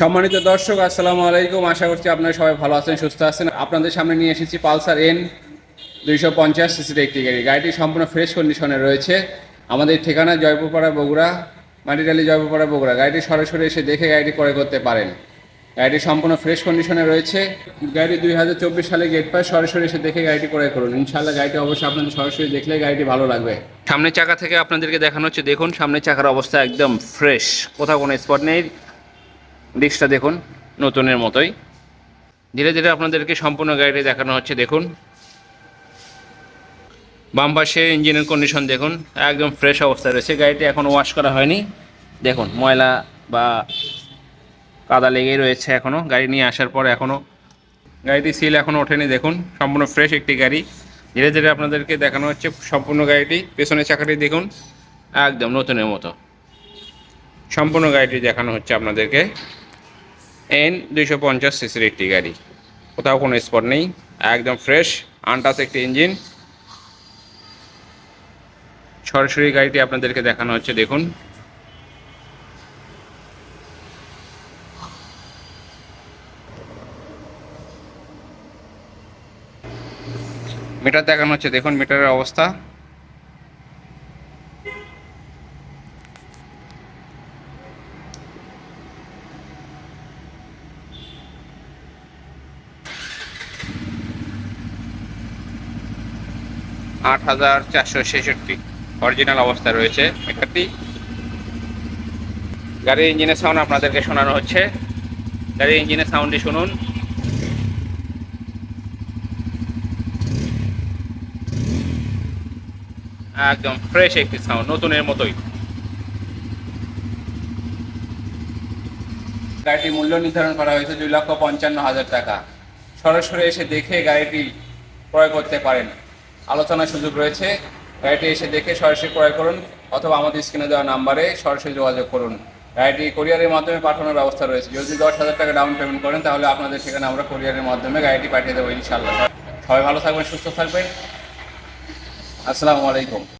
সম্মানিত দর্শক, আসসালামু আলাইকুম। আশা করছি আপনারা সবাই ভালো আছেন, সুস্থ আছেন। আপনাদের সামনে নিয়ে এসেছি পালসার এন দুইশো পঞ্চাশ সিসির একটি গাড়ি। গাড়িটি সম্পূর্ণ ফ্রেশ কন্ডিশনে রয়েছে। আমাদের ঠিকানা জয়পুরপাড়া বগুড়া, মাটিডালি জয়পুরপাড়া বগুড়া। গাড়িটি সরাসরি এসে দেখে গাড়িটি ক্রয় করতে পারেন। গাড়িটি সম্পূর্ণ ফ্রেশ কন্ডিশনে রয়েছে। গাড়িটি দুই হাজার চব্বিশ সালে গেট পায় সরাসরি এসে দেখে গাড়িটি ক্রয় করুন। ইনশাল্লাহ গাড়িটি অবশ্যই আপনাদের সরাসরি দেখলে গাড়িটি ভালো লাগবে। সামনের চাকা থেকে আপনাদেরকে দেখানো হচ্ছে, দেখুন, সামনের চাকার অবস্থা একদম ফ্রেশ। কোথাও কোনো স্পট নেই। ডিস্কটা দেখুন, নতুনের মতোই। ধীরে ধীরে আপনাদেরকে সম্পূর্ণ গাড়িটি দেখানো হচ্ছে, দেখুন। বাম পাশে ইঞ্জিনের কন্ডিশন দেখুন, একদম ফ্রেশ অবস্থায় রয়েছে। গাড়িটি এখনও ওয়াশ করা হয়নি। দেখুন, ময়লা বা কাদা লেগেই রয়েছে এখনও গাড়ি নিয়ে আসার পর এখনও গাড়িটি সিল এখনও ওঠেনি, দেখুন। সম্পূর্ণ ফ্রেশ একটি গাড়ি। ধীরে ধীরে আপনাদেরকে দেখানো হচ্ছে সম্পূর্ণ গাড়িটি। পেছনের চাকাটি দেখুন, একদম নতুনের মতো। সম্পূর্ণ গাড়িটি দেখানো হচ্ছে আপনাদেরকে। এন দুইশো পঞ্চাশ সিসির একটি গাড়ি। কোথাও কোনো স্পট নেই, একদম ফ্রেশ আনটাস একটি ইঞ্জিন সরাসরি গাড়িটি আপনাদেরকে দেখানো হচ্ছে, দেখুন। মিটার দেখানো হচ্ছে, দেখুন মিটারের অবস্থা। আট হাজার চারশো ছেষট্টি অরিজিনাল অবস্থায় রয়েছে। মিটারটি গাড়ির ইঞ্জিনের সাউন্ড আপনাদেরকে শোনানো হচ্ছে। গাড়ির ইঞ্জিনের সাউন্ডটি শুনুন। একদম ফ্রেশ একটি সাউন্ড নতুনের মতোই। গাড়িটির মূল্য নির্ধারণ করা হয়েছে দুই লক্ষ পঞ্চান্ন হাজার টাকা। সরাসরি এসে দেখে গাড়িটি ক্রয় করতে পারেন। আলোচনার সুযোগ রয়েছে। গাড়িটি এসে দেখে সরাসরি ক্রয় করুন অথবা আমাদের স্ক্রিনে দেওয়া নাম্বারে সরাসরি যোগাযোগ করুন। গাড়িটি কোরিয়ারের মাধ্যমে পাঠানোর ব্যবস্থা রয়েছে। যদি দশ হাজার টাকা ডাউন পেমেন্ট করেন, তাহলে আপনাদের সেখানে আমরা কোরিয়ারের মাধ্যমে গাড়িটি পাঠিয়ে দেবো ইনশাল্লাহ সবাই ভালো থাকবেন, সুস্থ থাকবেন। আসসালামু আলাইকুম।